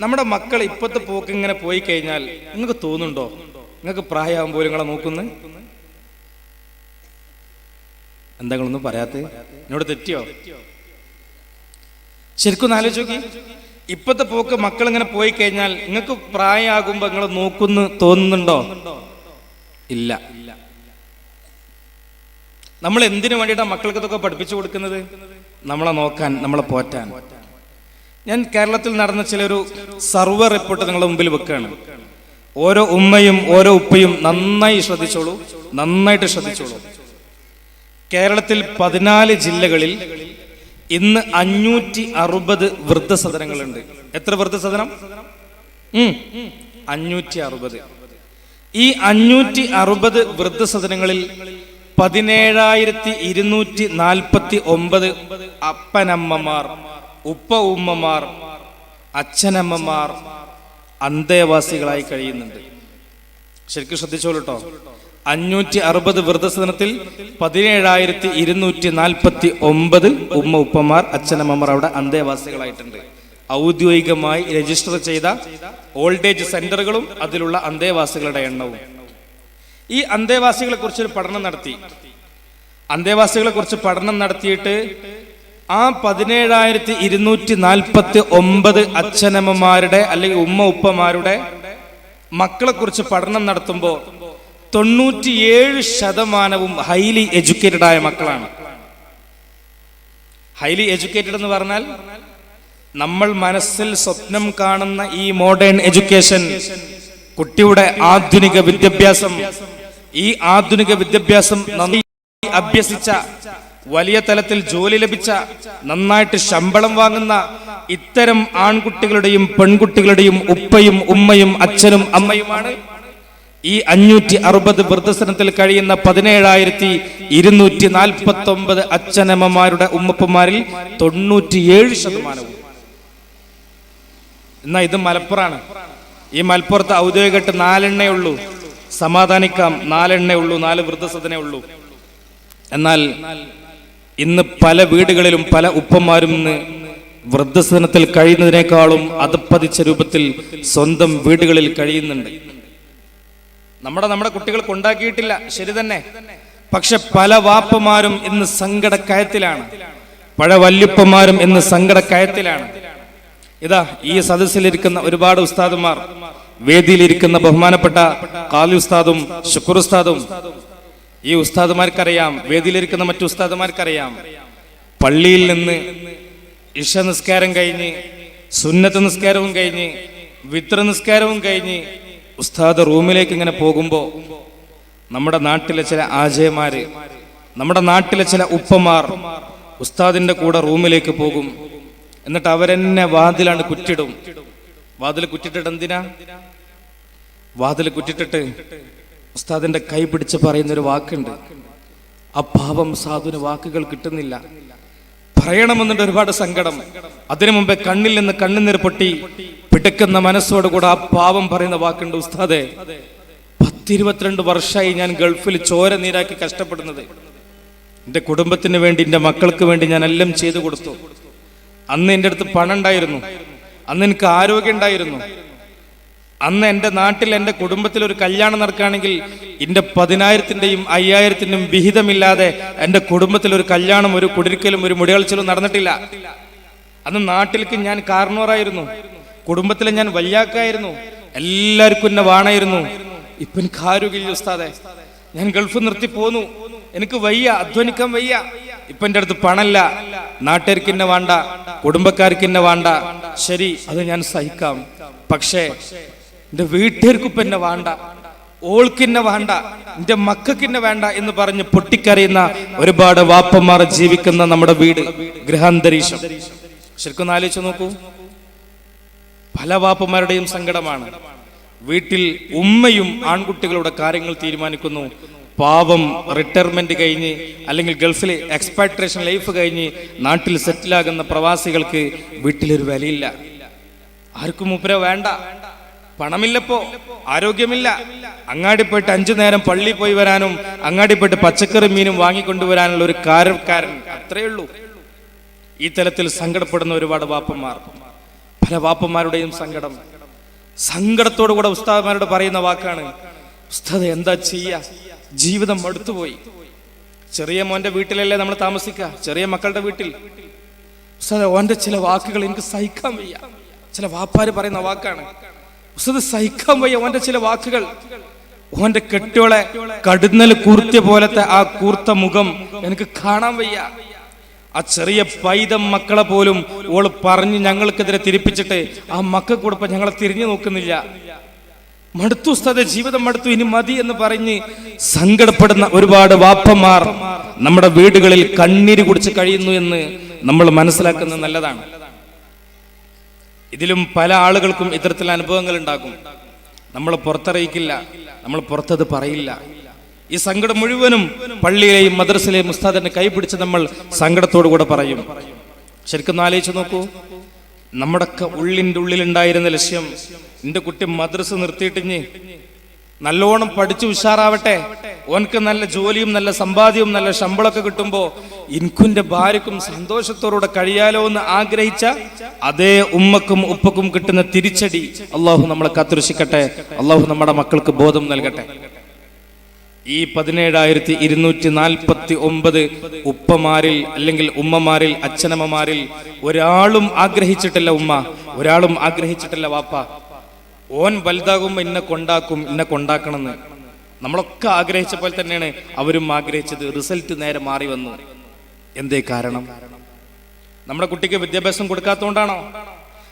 നമ്മുടെ മക്കൾ ഇപ്പോഴത്തെ പോക്ക് ഇങ്ങനെ പോയി കഴിഞ്ഞാൽ നിങ്ങൾക്ക് തോന്നുന്നുണ്ടോ? നിങ്ങൾക്ക് പ്രായമാകുമ്പോൾ നിങ്ങളെ നോക്കുന്നു? എന്താ നിങ്ങളൊന്നും പറയാത്ത എന്നോട് തെറ്റിയോ? ശരിക്കും ആലോചിച്ച് നോക്കി. ഇപ്പോഴത്തെ പോക്ക് മക്കൾ ഇങ്ങനെ പോയി കഴിഞ്ഞാൽ നിങ്ങൾക്ക് പ്രായമാകുമ്പോ നിങ്ങൾ നോക്കുന്നു തോന്നുന്നുണ്ടോ? ഇല്ല. നമ്മൾ എന്തിനു വേണ്ടിയിട്ടാണ് മക്കൾക്ക് ഇതൊക്കെ പഠിപ്പിച്ചു കൊടുക്കുന്നത്? നമ്മളെ നോക്കാൻ നമ്മളെ പോറ്റാൻ. ഞാൻ കേരളത്തിൽ നടന്ന ചിലൊരു സർവേ റിപ്പോർട്ട് നിങ്ങളുടെ മുമ്പിൽ വെക്കുകയാണ്. ഓരോ ഉമ്മയും ഓരോ ഉപ്പയും നന്നായി ശ്രദ്ധിച്ചോളൂ നന്നായിട്ട് ശ്രദ്ധിച്ചോളൂ. കേരളത്തിൽ പതിനാല് ജില്ലകളിൽ ഇന്ന് അഞ്ഞൂറ്റി അറുപത് വൃദ്ധസദനങ്ങളുണ്ട്. എത്ര വൃദ്ധസദനം? അഞ്ഞൂറ്റി അറുപത്. ഈ അഞ്ഞൂറ്റി അറുപത് വൃദ്ധസദനങ്ങളിൽ പതിനേഴായിരത്തി ഇരുന്നൂറ്റി നാൽപ്പത്തി ഒമ്പത് അപ്പനമ്മമാർ ഉപ്പ ഉമ്മമാർ അച്ഛനമ്മമാർ അന്തേവാസികളായി കഴിയുന്നുണ്ട്. ശരിക്കും ശ്രദ്ധിച്ചോളൂ കേട്ടോ അഞ്ഞൂറ്റി അറുപത് വൃദ്ധസദനത്തിൽ പതിനേഴായിരത്തി ഇരുന്നൂറ്റി നാൽപ്പത്തി ഒമ്പത് ഉമ്മ ഉപ്പമാർ അച്ഛനമ്മമാർ അവിടെ അന്തേവാസികളായിട്ടുണ്ട്. ഔദ്യോഗികമായി രജിസ്റ്റർ ചെയ്ത ഓൾഡ് ഏജ് സെന്ററുകളും അതിലുള്ള അന്തേവാസികളുടെ എണ്ണവും. ഈ അന്തേവാസികളെ കുറിച്ചൊരു പഠനം നടത്തി. അന്തേവാസികളെ കുറിച്ച് പഠനം നടത്തിയിട്ട് ആ പതിനേഴായിരത്തി ഇരുന്നൂറ്റി നാൽപ്പത്തി ഒമ്പത് അച്ഛനമ്മമാരുടെ അല്ലെങ്കിൽ ഉമ്മ ഉപ്പമാരുടെ മക്കളെ കുറിച്ച് പഠനം നടത്തുമ്പോൾ തൊണ്ണൂറ്റിയേഴ് ശതമാനവും ഹൈലി എഡ്യൂക്കേറ്റഡ് ആയ മക്കളാണ്. ഹൈലി എഡ്യൂക്കേറ്റഡ് എന്ന് പറഞ്ഞാൽ നമ്മൾ മനസ്സിൽ സ്വപ്നം കാണുന്ന ഈ മോഡേൺ എഡ്യൂക്കേഷൻ കുട്ടിയുടെ ആധുനിക വിദ്യാഭ്യാസം ഈ ആധുനിക വിദ്യാഭ്യാസം നന്നായി അഭ്യസിച്ച വലിയ തലത്തിൽ ജോലി ലഭിച്ച നന്നായിട്ട് ശമ്പളം വാങ്ങുന്ന ഇത്തരം ആൺകുട്ടികളുടെയും പെൺകുട്ടികളുടെയും ഉപ്പയും ഉമ്മയും അച്ഛനും അമ്മയുമാണ് ഈ അഞ്ഞൂറ്റി അറുപത് വൃദ്ധസനത്തിൽ കഴിയുന്ന പതിനേഴായിരത്തി ഇരുന്നൂറ്റി നാൽപ്പത്തി ഒമ്പത് അച്ഛനമ്മമാരുടെ ഉമ്മപ്പന്മാരിൽ തൊണ്ണൂറ്റിയേഴ് ശതമാനവും. എന്നാ ഇത് മലപ്പുറാണ്. ഈ മലപ്പുറത്ത് ഔദ്യോഗികമായിട്ട് നാലെണ്ണേ ഉള്ളൂ. സമാധാനിക്കാം. നാലെണ്ണേ ഉള്ളൂ. നാല് വൃദ്ധസദനേ ഉള്ളൂ. എന്നാൽ ഇന്ന് പല വീടുകളിലും പല ഉപ്പന്മാരും ഇന്ന് വൃദ്ധസദനത്തിൽ കഴിയുന്നതിനേക്കാളും അതപ്പതിച്ച രൂപത്തിൽ സ്വന്തം വീടുകളിൽ കഴിയുന്നുണ്ട്. നമ്മുടെ നമ്മുടെ കുട്ടികൾക്ക് ഉണ്ടാക്കിയിട്ടില്ല ശരി തന്നെ. പക്ഷെ പല വാപ്പമാരും ഇന്ന് സങ്കടക്കയത്തിലാണ്. പല വല്യപ്പന്മാരും ഇന്ന് സങ്കടക്കയത്തിലാണ്. ഇതാ ഈ സദസ്സിലിരിക്കുന്ന ഒരുപാട് ഉസ്താദുമാർ വേദിയിലിരിക്കുന്ന ബഹുമാനപ്പെട്ട കാലി ഉസ്താദും ശുക്ർ ഉസ്താദും ഈ ഉസ്താദുമാർക്കറിയാം വേദിയിലിരിക്കുന്ന മറ്റു ഉസ്താദുമാർക്കറിയാം. പള്ളിയിൽ നിന്ന് ഇഷ നിസ്കാരം കഴിഞ്ഞ് സുന്നത്ത് നിസ്കാരവും കഴിഞ്ഞ് വിത്ര നിസ്കാരവും കഴിഞ്ഞ് ഉസ്താദ് റൂമിലേക്ക് ഇങ്ങനെ പോകുമ്പോൾ നമ്മുടെ നാട്ടിലെ ചില ആജയമാര് നമ്മുടെ നാട്ടിലെ ചില ഉപ്പമാർ ഉസ്താദിന്റെ കൂടെ റൂമിലേക്ക് പോകും. എന്നിട്ട് അവരെന്നെ വാതിലാണ് കുറ്റിടും. വാതിൽ കുറ്റിട്ടിട്ട് എന്തിനാ? വാതിൽ കുറ്റിട്ടിട്ട് ഉസ്താദിന്റെ കൈ പിടിച്ച് പറയുന്നൊരു വാക്കുണ്ട്. ആ പാവം സാധുവിന് വാക്കുകൾ കിട്ടുന്നില്ല. പറയണമെന്നുണ്ട് ഒരുപാട് സങ്കടം. അതിനു മുമ്പേ കണ്ണിൽ നിന്ന് കണ്ണുനീർ പൊട്ടി പിടക്കുന്ന മനസ്സോടുകൂടെ ആ പാവം പറയുന്ന വാക്കുണ്ട് ഉസ്താദെ പത്തിരുപത്തിരണ്ട് വർഷമായി ഞാൻ ഗൾഫിൽ ചോര നീരാക്കി കഷ്ടപ്പെടുന്നത്. എന്റെ കുടുംബത്തിന് വേണ്ടി എന്റെ മക്കൾക്ക് വേണ്ടി ഞാൻ എല്ലാം ചെയ്തു കൊടുത്തു. അന്ന് എന്റെ അടുത്ത് പണം ഉണ്ടായിരുന്നു അന്ന് എനിക്ക് ആരോഗ്യം ഉണ്ടായിരുന്നു. അന്ന് എന്റെ നാട്ടിൽ എന്റെ കുടുംബത്തിൽ ഒരു കല്യാണം നടക്കുകയാണെങ്കിൽ എന്റെ പതിനായിരത്തിന്റെയും അയ്യായിരത്തിന്റെയും വിഹിതമില്ലാതെ എന്റെ കുടുംബത്തിൽ ഒരു കല്യാണം ഒരു കുടിരിക്കലും ഒരു മുടികളിച്ചലും നടന്നിട്ടില്ല. അന്ന് നാട്ടിലേക്ക് ഞാൻ കാരണവറായിരുന്നു കുടുംബത്തിലെ ഞാൻ വല്യാക്കായിരുന്നു എല്ലാവർക്കും എന്നെ വാണായിരുന്നു. ഇപ്പൊ എനിക്ക് ആരോഗ്യമില്ല ഉസ്താദെ. ഞാൻ ഗൾഫ് നിർത്തി പോന്നു. എനിക്ക് വയ്യ അധ്വാനിക്കാൻ വയ്യ. ഇപ്പൊ എന്റെ അടുത്ത് പണല്ല നാട്ടുകാർക്ക് എന്നെ വേണ്ട കുടുംബക്കാർക്ക് എന്നെ വേണ്ട. ശരി അത് ഞാൻ സഹിക്കാം. പക്ഷേ എന്റെ വീട്ടുകാർക്കിപ്പ എന്നെ വേണ്ട ഓൾക്കിന്നെ വേണ്ട എന്റെ മക്കൾക്കിന്നെ വേണ്ട എന്ന് പറഞ്ഞ് പൊട്ടിക്കറിയുന്ന ഒരുപാട് വാപ്പന്മാർ ജീവിക്കുന്ന നമ്മുടെ വീട് ഗൃഹാന്തരീക്ഷം. ശരിക്കും ആലോചിച്ച് നോക്കൂ. പല വാപ്പന്മാരുടെയും സങ്കടമാണ്. വീട്ടിൽ ഉമ്മയും ആൺകുട്ടികളുടെ കാര്യങ്ങൾ തീരുമാനിക്കുന്നു. പാവം റിട്ടയർമെന്റ് കഴിഞ്ഞ് അല്ലെങ്കിൽ ഗൾഫിലെ എക്സ്പാട്രേഷൻ ലൈഫ് കഴിഞ്ഞ് നാട്ടിൽ സെറ്റിലാകുന്ന പ്രവാസികൾക്ക് വീട്ടിലൊരു വിലയില്ല. ആർക്കും ഉപ്പര വേണ്ട. പണമില്ലപ്പോ ആരോഗ്യമില്ല. അങ്ങാടിപ്പെട്ട് അഞ്ചു നേരം പള്ളി പോയി വരാനും അങ്ങാടിപ്പെട്ട് പച്ചക്കറി മീനും വാങ്ങിക്കൊണ്ടുവരാനുള്ള ഒരു കാരക്കാരൻ അത്രയേ ഉള്ളൂ ഈ തലത്തിൽ സങ്കടപ്പെടുന്ന ഒരുപാട് വാപ്പന്മാർ. പല വാപ്പന്മാരുടെയും സങ്കടം. സങ്കടത്തോടു കൂടെ ഉസ്താദ്മാരോട് പറയുന്ന വാക്കാണ് ഉസ്താദ് എന്താ ചെയ്യ? ജീവിതം മടുത്തുപോയി. ചെറിയ മോന്റെ വീട്ടിലല്ലേ നമ്മൾ താമസിക്കുക ചെറിയ മക്കളുടെ വീട്ടിൽ. ഉസ്താദ് ഓന്റെ ചില വാക്കുകൾ എനിക്ക് സഹിക്കാൻ വയ്യ. ചില വാപ്പാര് പറയുന്ന വാക്കാണ് ഉസ്താദ് സഹിക്കാൻ വയ്യ ഓന്റെ ചില വാക്കുകൾ. ഓന്റെ കെട്ടിയോളെ കടുന്നൽ കൂർത്തിയ പോലത്തെ ആ കൂർത്ത മുഖം എനിക്ക് കാണാൻ വയ്യ. ആ ചെറിയ പൈതം മക്കളെ പോലും ഓൾ പറഞ്ഞ് ഞങ്ങൾക്കെതിരെ തിരിപ്പിച്ചിട്ട് ആ മക്കൾ കൂടെ ഞങ്ങളെ തിരിഞ്ഞു നോക്കുന്നില്ല. മടുത്തു ഉസ്താദെ ജീവിതം മടുത്തു ഇനി മതി എന്ന് പറഞ്ഞ് സങ്കടപ്പെടുന്ന ഒരുപാട് വാപ്പന്മാർ നമ്മുടെ വീടുകളിൽ കണ്ണീര് കുടിച്ച് കഴിയുന്നു എന്ന് നമ്മൾ മനസ്സിലാക്കുന്നത് നല്ലതാണ്. ഇതിലും പല ആളുകൾക്കും ഇത്തരത്തിൽ അനുഭവങ്ങൾ ഉണ്ടാകും. നമ്മൾ പുറത്തറിയിക്കില്ല നമ്മൾ പുറത്തത് പറയില്ല. ഈ സങ്കടം മുഴുവനും പള്ളിയിലെയും മദ്രസയിലെയും ഉസ്താദിനെ കൈപിടിച്ച് നമ്മൾ സങ്കടത്തോടു കൂടെ പറയും. ശരിക്കും ആലോചിച്ച് നോക്കൂ. നമ്മുടെയൊക്കെ ഉള്ളിന്റെ ഉള്ളിലുണ്ടായിരുന്ന ലക്ഷ്യം എന്റെ കുട്ടി മദ്രസ നിർത്തിയിട്ടിഞ്ഞ് നല്ലോണം പഠിച്ചു ഉഷാറാവട്ടെ. ഓനക്ക് നല്ല ജോലിയും നല്ല സമ്പാദ്യവും നല്ല ശമ്പളമൊക്കെ കിട്ടുമ്പോ ഇൻകുന്റെ ഭാര്യക്കും സന്തോഷത്തോടെ കഴിയാലോ എന്ന് ആഗ്രഹിച്ച അതേ ഉമ്മക്കും ഉപ്പക്കും കിട്ടുന്ന തിരിച്ചടി അള്ളാഹു നമ്മളെ കാത്തുരക്ഷിക്കട്ടെ. അള്ളാഹു നമ്മുടെ മക്കൾക്ക് ബോധം നൽകട്ടെ. ഈ പതിനേഴായിരത്തി ഇരുന്നൂറ്റി നാൽപ്പത്തി ഒമ്പത് ഉപ്പമാരിൽ അല്ലെങ്കിൽ ഉമ്മമാരിൽ അച്ഛനമ്മമാരിൽ ഒരാളും ആഗ്രഹിച്ചിട്ടില്ല ഉമ്മ ഒരാളും ആഗ്രഹിച്ചിട്ടില്ല വാപ്പ. ഓൻ വലുതാകുമ്പോ എന്നെ കൊണ്ടാക്കും എന്നെ കൊണ്ടാക്കണമെന്ന്. നമ്മളൊക്കെ ആഗ്രഹിച്ച പോലെ തന്നെയാണ് അവരും ആഗ്രഹിച്ചത്. റിസൾട്ട് നേരെ മാറി വന്നു. എന്തേ കാരണം? നമ്മുടെ കുട്ടിക്ക് വിദ്യാഭ്യാസം കൊടുക്കാത്തതുകൊണ്ടാണോ?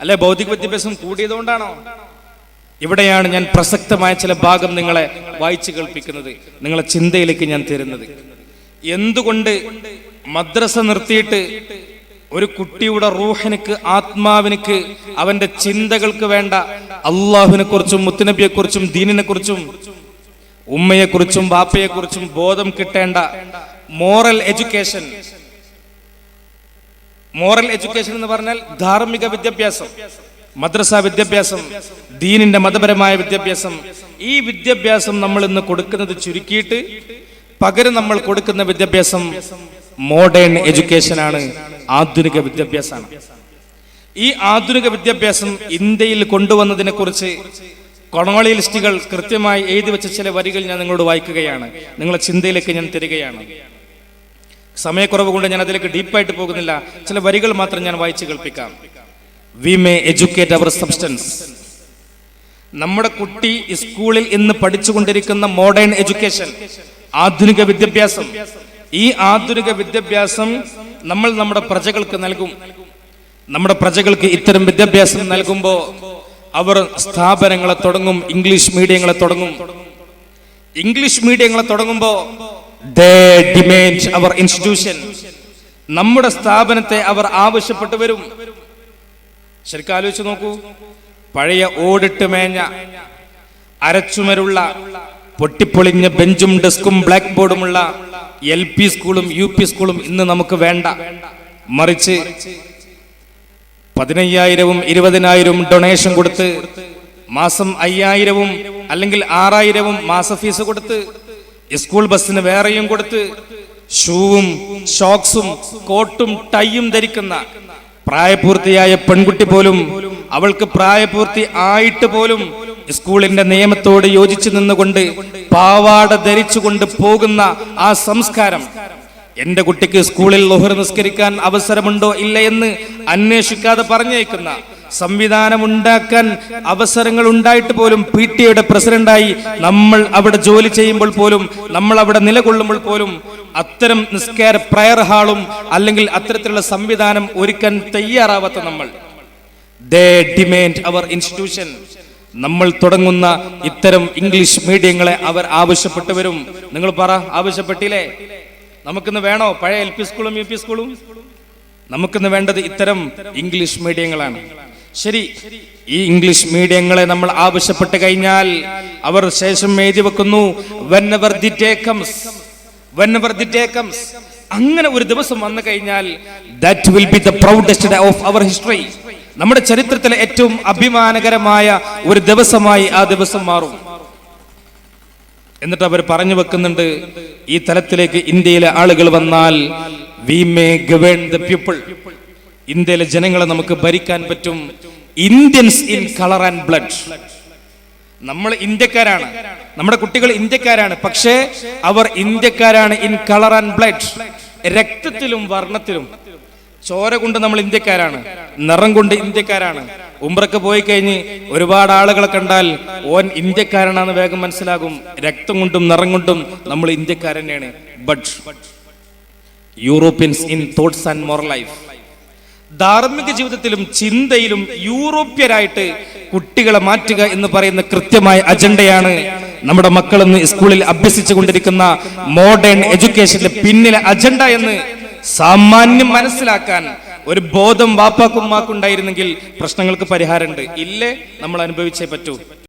അല്ലെ ഭൗതിക വിദ്യാഭ്യാസം കൂടിയതുകൊണ്ടാണോ? ഇവിടെയാണ് ഞാൻ പ്രസക്തമായ ചില ഭാഗം നിങ്ങളെ വായിച്ചു കേൾപ്പിക്കുന്നത്. നിങ്ങളെ ചിന്തയിലേക്ക് ഞാൻ തരുന്നത്. എന്തുകൊണ്ട് മദ്രസ നിർത്തിയിട്ട് ഒരു കുട്ടിയുടെ റൂഹിനക്ക് ആത്മാവിനക്ക് അവന്റെ ചിന്തകൾക്ക് വേണ്ട അള്ളാഹുവിനെ കുറിച്ചും മുത്തുനബിയെ കുറിച്ചും ദീനിനെ കുറിച്ചും ഉമ്മയെ കുറിച്ചും ബാപ്പയെ കുറിച്ചും ബോധം കിട്ടേണ്ട മോറൽ എഡ്യൂക്കേഷൻ. മോറൽ എഡ്യൂക്കേഷൻ എന്ന് പറഞ്ഞാൽ ധാർമ്മിക വിദ്യാഭ്യാസം മദ്രസ വിദ്യാഭ്യാസം ദീനിന്റെ മതപരമായ വിദ്യാഭ്യാസം. ഈ വിദ്യാഭ്യാസം നമ്മൾ ഇന്ന് കൊടുക്കുന്നത് ചുരുക്കിയിട്ട് പകരം നമ്മൾ കൊടുക്കുന്ന വിദ്യാഭ്യാസം മോഡേൺ എഡ്യൂക്കേഷൻ ആണ്. ആധുനിക വിദ്യാഭ്യാസമാണ്. ഈ ആധുനിക വിദ്യാഭ്യാസം ഇന്ത്യയിൽ കൊണ്ടുവന്നതിനെ കുറിച്ച് കൊളോണിയലിസ്റ്റുകൾ കൃത്യമായി എഴുതി വെച്ച ചില വരികൾ ഞാൻ നിങ്ങളോട് വായിക്കുകയാണ്. നിങ്ങളെ ചിന്തയിലേക്ക് ഞാൻ തരികയാണ്. സമയക്കുറവ് കൊണ്ട് ഞാൻ അതിലേക്ക് ഡീപ്പായിട്ട് പോകുന്നില്ല. ചില വരികൾ മാത്രം ഞാൻ വായിച്ചു കേൾപ്പിക്കാം. We may educate our substance നമ്മുടെ കുട്ടി സ്കൂളിൽ ഇന്ന് പഠിച്ചുകൊണ്ടിരിക്കുന്ന മോഡേൺ എഡ്യൂക്കേഷൻ ആധുനിക വിദ്യാഭ്യാസം ഈ ആധുനിക വിദ്യാഭ്യാസം നമ്മൾ നമ്മുടെ പ്രജകൾക്ക് നൽകും. നമ്മുടെ പ്രജകൾക്ക് ഇത്തരം വിദ്യാഭ്യാസം നൽകുമ്പോൾ അവർ സ്ഥാപനങ്ങളെ തുടങ്ങും ഇംഗ്ലീഷ് മീഡിയങ്ങളെ തുടങ്ങും. ഇംഗ്ലീഷ് മീഡിയങ്ങളെ തുടങ്ങുമ്പോൾ അവർ ഇൻസ്റ്റിറ്റ്യൂഷൻ നമ്മുടെ സ്ഥാപനത്തെ അവർ ആവശ്യപ്പെട്ടു വരും. ശരിക്കും ആലോചിച്ച് നോക്കൂ. പഴയ ഓടിട്ട് മേഞ്ഞ അരച്ചുമരുള്ള പൊട്ടിപ്പൊളിഞ്ഞ ബെഞ്ചും ഡെസ്കും ബ്ലാക്ക് ബോർഡുമുള്ള എൽ പി സ്കൂളും യു പി സ്കൂളും ഇന്ന് നമുക്ക് വേണ്ട. മറിച്ച് പതിനയ്യായിരവും ഇരുപതിനായിരവും ഡൊണേഷൻ കൊടുത്ത് മാസം അയ്യായിരവും അല്ലെങ്കിൽ ആറായിരവും മാസ ഫീസ് കൊടുത്ത് സ്കൂൾ ബസ്സിന് വേറെയും കൊടുത്ത് ഷൂവും ഷോക്സും കോട്ടും ടൈയും ധരിക്കുന്ന പ്രായപൂർത്തിയായ പെൺകുട്ടി പോലും അവൾക്ക് പ്രായപൂർത്തി ആയിട്ട് പോലും സ്കൂളിന്റെ നിയമത്തോട് യോജിച്ചു നിന്നുകൊണ്ട് പാവാട ധരിച്ചുകൊണ്ട് പോകുന്ന ആ സംസ്കാരം. എന്റെ കുട്ടിക്ക് സ്കൂളിൽ ലൊഹർ നിസ്കരിക്കാൻ അവസരമുണ്ടോ ഇല്ല എന്ന് അന്വേഷിക്കാതെ പറഞ്ഞേക്കുന്ന സംവിധാനം ഉണ്ടാക്കാൻ അവസരങ്ങൾ ഉണ്ടായിട്ട് പോലും പി ടി എയുടെ പ്രസിഡന്റായി നമ്മൾ അവിടെ ജോലി ചെയ്യുമ്പോൾ പോലും നമ്മൾ അവിടെ നിലകൊള്ളുമ്പോൾ പോലും അത്തരം നിസ്കാര പ്രയർ ഹാളും അല്ലെങ്കിൽ അത്തരത്തിലുള്ള സംവിധാനം ഒരുക്കാൻ തയ്യാറാവാത്ത നമ്മൾ. They demand our institution. നമ്മൾ തുടങ്ങുന്ന ഇത്തരം ഇംഗ്ലീഷ് മീഡിയങ്ങളെ അവർ ആവശ്യപ്പെട്ടു വരും. നിങ്ങൾ പറ ആവശ്യപ്പെട്ടില്ലേ? നമുക്കിന്ന് വേണോ? പഴയ എൽ പി സ്കൂളും യു പി സ്കൂളും നമുക്കിന്ന് വേണ്ടത് ഇത്തരം ഇംഗ്ലീഷ് മീഡിയങ്ങളാണ്. ശരി ഈ ഇംഗ്ലീഷ് മീഡിയങ്ങളെ നമ്മൾ ആവശ്യപ്പെട്ട് കഴിഞ്ഞാൽ അവർ ശേഷം എഴുതി വെക്കുന്നു അങ്ങനെ ഒരു ദിവസം വന്നു കഴിഞ്ഞാൽ that will be the proudest of our history നമ്മുടെ ചരിത്രത്തിലെ ഏറ്റവും അഭിമാനകരമായ ഒരു ദിവസമായി ആ ദിവസം മാറും. എന്നിട്ട് അവർ പറഞ്ഞു വെക്കുന്നുണ്ട് ഈ തലത്തിലേക്ക് ഇന്ത്യയിലെ ആളുകൾ വന്നാൽ we may govern the people ഇന്ത്യയിലെ ജനങ്ങളെ നമുക്ക് ഭരിക്കാൻ പറ്റും. Indians in colour and blood നമ്മൾ ഇന്ത്യക്കാരാണ്. നമ്മുടെ കുട്ടികൾ ഇന്ത്യക്കാരാണ്. പക്ഷേ അവർ ഇന്ത്യക്കാരാണ് ഇൻ കളർ ആൻഡ് ബ്ലഡ് രക്തത്തിലും വർണത്തിലും. ചോര കൊണ്ട് നമ്മൾ ഇന്ത്യക്കാരാണ് നിറം കൊണ്ട് ഇന്ത്യക്കാരാണ്. ഉംറക്ക് പോയി കഴിഞ്ഞ് ഒരുപാട് ആളുകളെ കണ്ടാൽ ഓൻ ഇന്ത്യക്കാരനാണെന്ന് വേഗം മനസ്സിലാകും. രക്തം കൊണ്ടും നിറം കൊണ്ടും നമ്മൾ ഇന്ത്യക്കാരൻ തന്നെയാണ്. But Europeans in thoughts and more life ധാർമ്മിക ജീവിതത്തിലും ചിന്തയിലും യൂറോപ്യരായിട്ട് കുട്ടികളെ മാറ്റുക എന്ന് പറയുന്ന കൃത്യമായ അജണ്ടയാണ് നമ്മുടെ മക്കൾ ഇന്ന് സ്കൂളിൽ അഭ്യസിച്ചു കൊണ്ടിരിക്കുന്ന മോഡേൺ എഡ്യൂക്കേഷന്റെ പിന്നിലെ അജണ്ട എന്ന് സാമാന്യം മനസ്സിലാക്കാൻ ഒരു ബോധം വാപ്പാക്കുമ്മാക്കുണ്ടായിരുന്നെങ്കിൽ പ്രശ്നങ്ങൾക്ക് പരിഹാരമുണ്ട്. ഇല്ലേ? നമ്മൾ അനുഭവിച്ചേ പറ്റൂ.